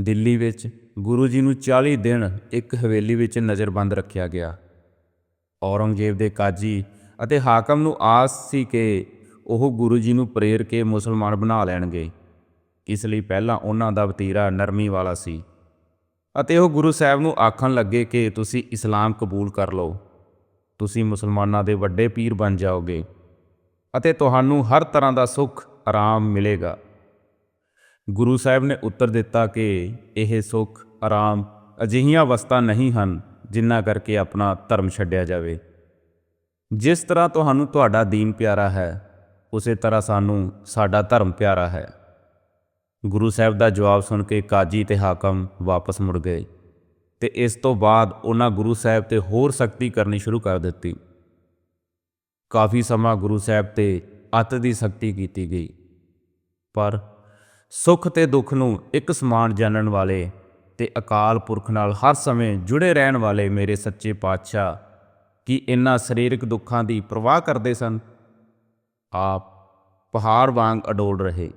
ਦਿੱਲੀ ਵਿੱਚ ਗੁਰੂ ਜੀ ਨੂੰ 40 ਦਿਨ ਇੱਕ ਹਵੇਲੀ ਵਿੱਚ ਨਜ਼ਰਬੰਦ ਰੱਖਿਆ ਗਿਆ। ਔਰੰਗਜ਼ੇਬ ਦੇ ਕਾਜੀ ਅਤੇ ਹਾਕਮ ਨੂੰ ਆਸ ਸੀ ਕਿ ਉਹ ਗੁਰੂ ਜੀ ਨੂੰ ਪ੍ਰੇਰ ਕੇ ਮੁਸਲਮਾਨ ਬਣਾ ਲੈਣਗੇ। ਇਸ ਲਈ ਪਹਿਲਾਂ ਉਹਨਾਂ ਦਾ ਵਤੀਰਾ ਨਰਮੀ ਵਾਲਾ ਸੀ। ਅਤੇ ਉਹ ਗੁਰੂ ਸਾਹਿਬ ਨੂੰ ਆਖਣ ਲੱਗੇ ਕਿ ਤੁਸੀਂ ਇਸਲਾਮ ਕਬੂਲ ਕਰ ਲਓ। ਤੁਸੀਂ ਮੁਸਲਮਾਨਾਂ ਦੇ ਵੱਡੇ ਪੀਰ ਬਣ ਜਾਓਗੇ ਅਤੇ ਤੁਹਾਨੂੰ ਹਰ ਤਰ੍ਹਾਂ ਦਾ ਸੁੱਖ, ਆਰਾਮ ਮਿਲੇਗਾ। ਗੁਰੂ ਸਾਹਿਬ ਨੇ ਉੱਤਰ ਦਿੱਤਾ ਕਿ ਇਹ ਸੁੱਖ, ਆਰਾਮ ਅਜਿਹੀਆਂ ਵਸਤਾਂ ਨਹੀਂ ਹਨ ਜਿਨ੍ਹਾਂ ਕਰਕੇ ਆਪਣਾ ਧਰਮ ਛੱਡਿਆ ਜਾਵੇ। ਜਿਸ ਤਰ੍ਹਾਂ ਤੁਹਾਨੂੰ ਤੁਹਾਡਾ ਦੀਨ ਪਿਆਰਾ ਹੈ, ਉਸੇ ਤਰ੍ਹਾਂ ਸਾਨੂੰ ਸਾਡਾ ਧਰਮ ਪਿਆਰਾ ਹੈ। ਗੁਰੂ ਸਾਹਿਬ ਦਾ ਜਵਾਬ ਸੁਣ ਕੇ ਕਾਜੀ ਤੇ ਹਾਕਮ ਵਾਪਸ ਮੁੜ ਗਏ ਤੇ ਇਸ ਤੋਂ ਬਾਅਦ ਉਹਨਾਂ ਗੁਰੂ ਸਾਹਿਬ ਤੇ ਹੋਰ ਸਖਤੀ ਕਰਨੀ ਸ਼ੁਰੂ ਕਰ ਦਿੱਤੀ। ਕਾਫੀ ਸਮਾਂ ਗੁਰੂ ਸਾਹਿਬ ਤੇ ਅੱਤ ਦੀ ਸਖਤੀ ਕੀਤੀ ਗਈ, ਪਰ ਸੁੱਖ ਤੇ ਦੁੱਖ ਨੂੰ ਇੱਕ ਸਮਾਨ ਜਾਣਨ ਵਾਲੇ ਤੇ ਅਕਾਲ ਪੁਰਖ ਨਾਲ ਹਰ ਸਮੇਂ ਜੁੜੇ ਰਹਿਣ ਵਾਲੇ ਮੇਰੇ ਸੱਚੇ ਪਾਤਸ਼ਾਹ, ਕੀ ਇਨ੍ਹਾਂ ਸਰੀਰਕ ਦੁੱਖਾਂ ਦੀ ਪਰਵਾਹ ਕਰਦੇ ਸਨ? ਆਪ ਪਹਾੜ ਵਾਂਗ ਅਡੋਲ ਰਹੇ।